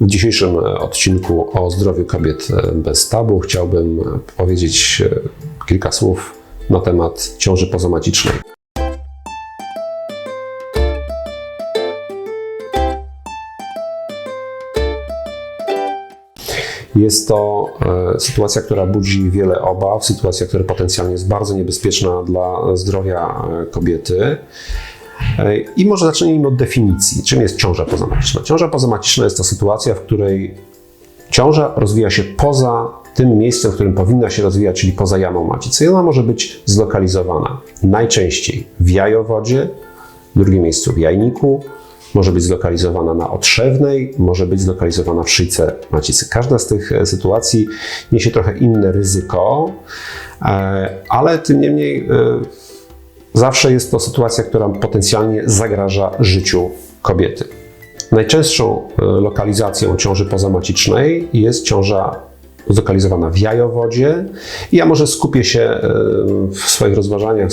W dzisiejszym e, odcinku o zdrowiu kobiet e, bez tabu chciałbym e, powiedzieć kilka słów na temat ciąży pozomacicznej. Jest to sytuacja, która budzi wiele obaw, sytuacja, która potencjalnie jest bardzo niebezpieczna dla zdrowia kobiety. E, I może zacznijmy od definicji. Czym jest ciąża pozomaciczna? Ciąża pozomaciczna jest to sytuacja, w której ciąża rozwija się poza tym miejscem, w którym powinna się rozwijać, czyli poza jamą macicy. I ona może być zlokalizowana najczęściej w jajowodzie, w drugim miejscu w jajniku, może być zlokalizowana na otrzewnej, może być zlokalizowana w szyjce macicy. Każda z tych e, sytuacji niesie trochę inne ryzyko, e, ale tym niemniej zawsze jest to sytuacja, która potencjalnie zagraża życiu kobiety. Najczęstszą e, lokalizacją ciąży pozamacicznej jest ciąża zlokalizowana w jajowodzie. Ja może skupię się e, w swoich rozważaniach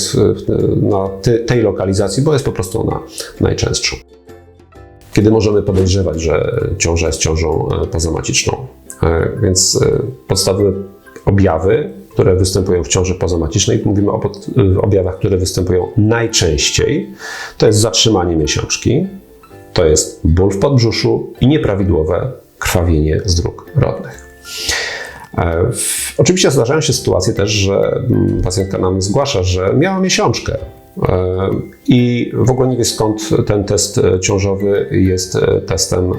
na tej lokalizacji, bo jest po prostu ona najczęstszą. Kiedy możemy podejrzewać, że ciąża jest ciążą e, pozamaciczną? Więc podstawowe objawy, które występują w ciąży pozamacicznej, mówimy o e, objawach, które występują najczęściej, to jest zatrzymanie miesiączki, to jest ból w podbrzuszu i nieprawidłowe krwawienie z dróg rodnych. E, Oczywiście zdarzają się sytuacje też, że mm, pacjentka nam zgłasza, że miała miesiączkę e, i w ogóle nie wie skąd ten test e, ciążowy jest testem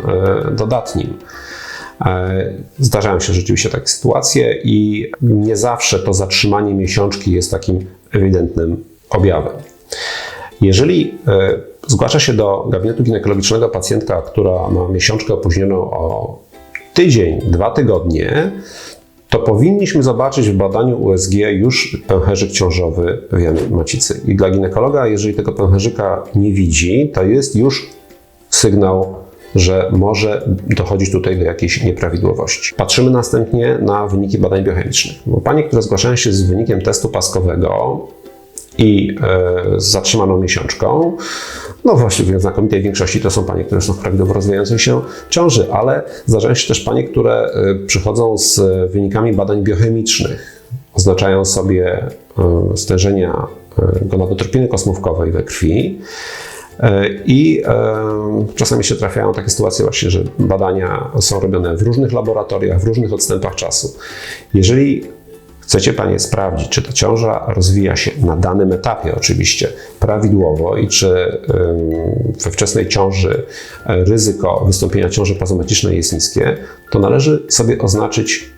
dodatnim. E, Zdarzają się rzeczywiście takie sytuacje i nie zawsze to zatrzymanie miesiączki jest takim ewidentnym objawem. Jeżeli e, zgłasza się do gabinetu ginekologicznego pacjentka, która ma miesiączkę opóźnioną o tydzień, dwa tygodnie, to powinniśmy zobaczyć w badaniu USG już pęcherzyk ciążowy w jamie macicy. I dla ginekologa, jeżeli tego pęcherzyka nie widzi, to jest już sygnał, że może dochodzić tutaj do jakiejś nieprawidłowości. Patrzymy następnie na wyniki badań biochemicznych. Bo panie, które zgłaszają się z wynikiem testu paskowego, i e, z zatrzymaną miesiączką. No właściwie w znakomitej większości to są panie, które są w prawidłowo rozwijającej się ciąży, ale zdarzają się też panie, które e, przychodzą z wynikami badań biochemicznych. Oznaczają sobie e, stężenia gonadotropiny kosmówkowej we krwi. E, I e, czasami się trafiają takie sytuacje właśnie, że badania są robione w różnych laboratoriach, w różnych odstępach czasu. Jeżeli Chcecie Panie sprawdzić, czy ta ciąża rozwija się na danym etapie oczywiście prawidłowo i czy we wczesnej ciąży e, ryzyko wystąpienia ciąży pozomacicznej jest niskie, to należy sobie oznaczyć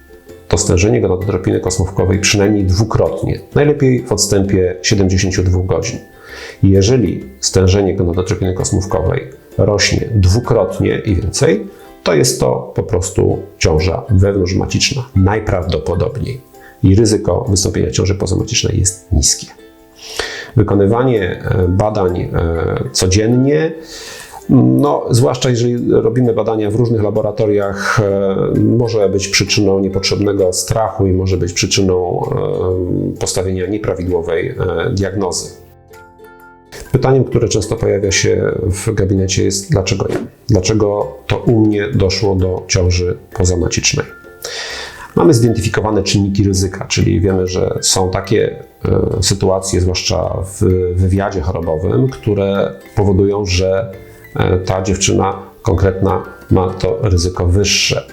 to stężenie gonadotropiny kosmówkowej przynajmniej dwukrotnie, najlepiej w odstępie 72 godzin. Jeżeli stężenie gonadotropiny kosmówkowej rośnie dwukrotnie i więcej, to jest to po prostu ciąża wewnątrzmaciczna, najprawdopodobniej i ryzyko wystąpienia ciąży pozamacicznej jest niskie. Wykonywanie e, badań e, codziennie, no, zwłaszcza jeżeli robimy badania w różnych laboratoriach, e, może być przyczyną niepotrzebnego strachu i może być przyczyną postawienia nieprawidłowej diagnozy. Pytaniem, które często pojawia się w gabinecie jest dlaczego ja? Dlaczego to u mnie doszło do ciąży pozamacicznej? Mamy zidentyfikowane czynniki ryzyka, czyli wiemy, że są takie e, sytuacje, zwłaszcza w wywiadzie chorobowym, które powodują, że e, ta dziewczyna konkretna ma to ryzyko wyższe.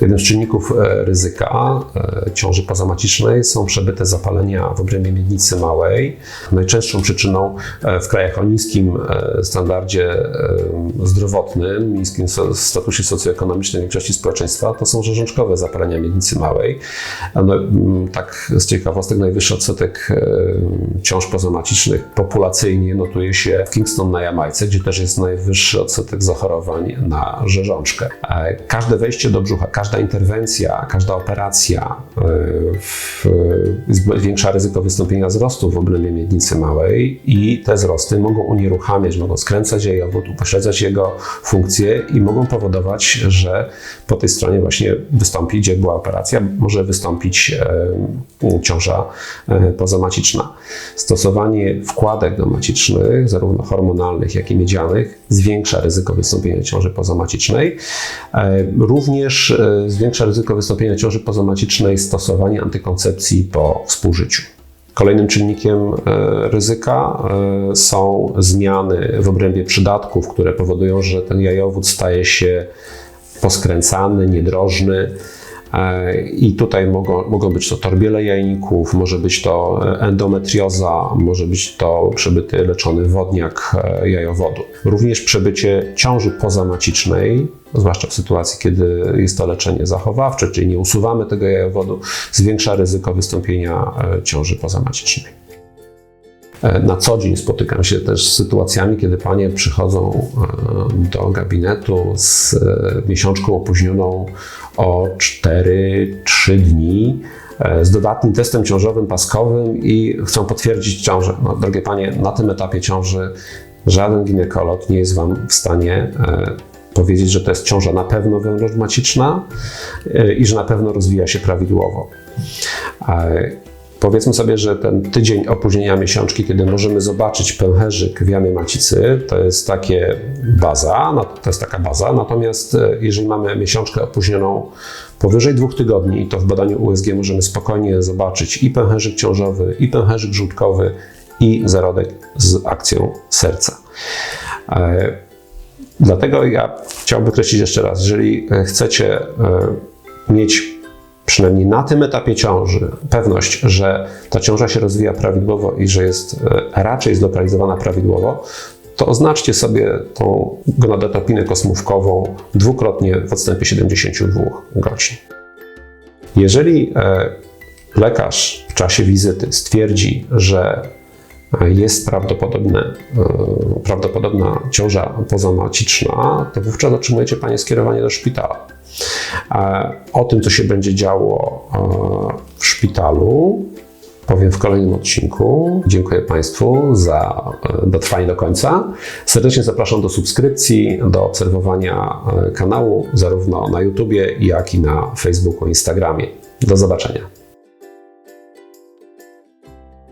Jednym z czynników e, ryzyka e, ciąży pozamacicznej są przebyte zapalenia w obrębie miednicy małej. Najczęstszą przyczyną e, w krajach o niskim standardzie zdrowotnym, niskim statusie socjoekonomicznym większości społeczeństwa, to są rzeżączkowe zapalenia miednicy małej. No, mm, tak z ciekawostek najwyższy odsetek ciąż pozamacicznych populacyjnie notuje się w Kingston na Jamajce, gdzie też jest najwyższy odsetek zachorowań na rzeżączkę. E, Każde wejście do brzucha, każda interwencja, każda operacja e, w, zwiększa ryzyko wystąpienia wzrostu w obrębie miednicy małej i te wzrosty mogą unieruchamiać, mogą skręcać jajowód, upośledzać jego funkcje i mogą powodować, że po tej stronie właśnie wystąpi, gdzie była operacja, może wystąpić e, ciąża e, pozamaciczna. stosowanie wkładek domacicznych, zarówno hormonalnych, jak i miedzianych, zwiększa ryzyko wystąpienia ciąży pozamacicznej. E, Również e, zwiększa ryzyko wystąpienia ciąży pozamacicznej stosowanie antykoncepcji po współżyciu. Kolejnym czynnikiem e, ryzyka są zmiany w obrębie przydatków, które powodują, że ten jajowód staje się poskręcany, niedrożny. E, I tutaj mogą, mogą być to torbiele jajników, może być to endometrioza, może być to przebyty leczony wodniak e, jajowodu. Również przebycie ciąży pozamacicznej, zwłaszcza w sytuacji, kiedy jest to leczenie zachowawcze, czyli nie usuwamy tego jajowodu, zwiększa ryzyko wystąpienia e, ciąży pozamacicznej. E, Na co dzień spotykam się też z sytuacjami, kiedy panie przychodzą e, do gabinetu z e, miesiączką opóźnioną o 4-3 dni, z dodatnim testem ciążowym paskowym i chcą potwierdzić ciążę. No, drogie panie, na tym etapie ciąży żaden ginekolog nie jest wam w stanie powiedzieć, że to jest ciąża na pewno wewnątrzmaciczna i że na pewno rozwija się prawidłowo. Powiedzmy sobie, że ten tydzień opóźnienia miesiączki, kiedy możemy zobaczyć pęcherzyk w jamie macicy, to jest takie baza, to jest taka baza, natomiast e, jeżeli mamy miesiączkę opóźnioną powyżej dwóch tygodni, to w badaniu USG możemy spokojnie zobaczyć i pęcherzyk ciążowy, i pęcherzyk żółtkowy, i zarodek z akcją serca. E, Dlatego ja chciałbym wykreślić jeszcze raz, jeżeli e, chcecie mieć przynajmniej na tym etapie ciąży pewność, że ta ciąża się rozwija prawidłowo i że jest e, raczej zlokalizowana prawidłowo, to oznaczcie sobie tą gonadotropinę kosmówkową dwukrotnie w odstępie 72 godzin. Jeżeli e, lekarz w czasie wizyty stwierdzi, że jest prawdopodobne, e, prawdopodobna ciąża pozamaciczna, to wówczas otrzymujecie Panie skierowanie do szpitala. E, O tym, co się będzie działo e, w szpitalu, powiem w kolejnym odcinku. Dziękuję Państwu za dotrwanie do końca. Serdecznie zapraszam do subskrypcji, do obserwowania kanału zarówno na YouTubie, jak i na Facebooku, Instagramie. Do zobaczenia.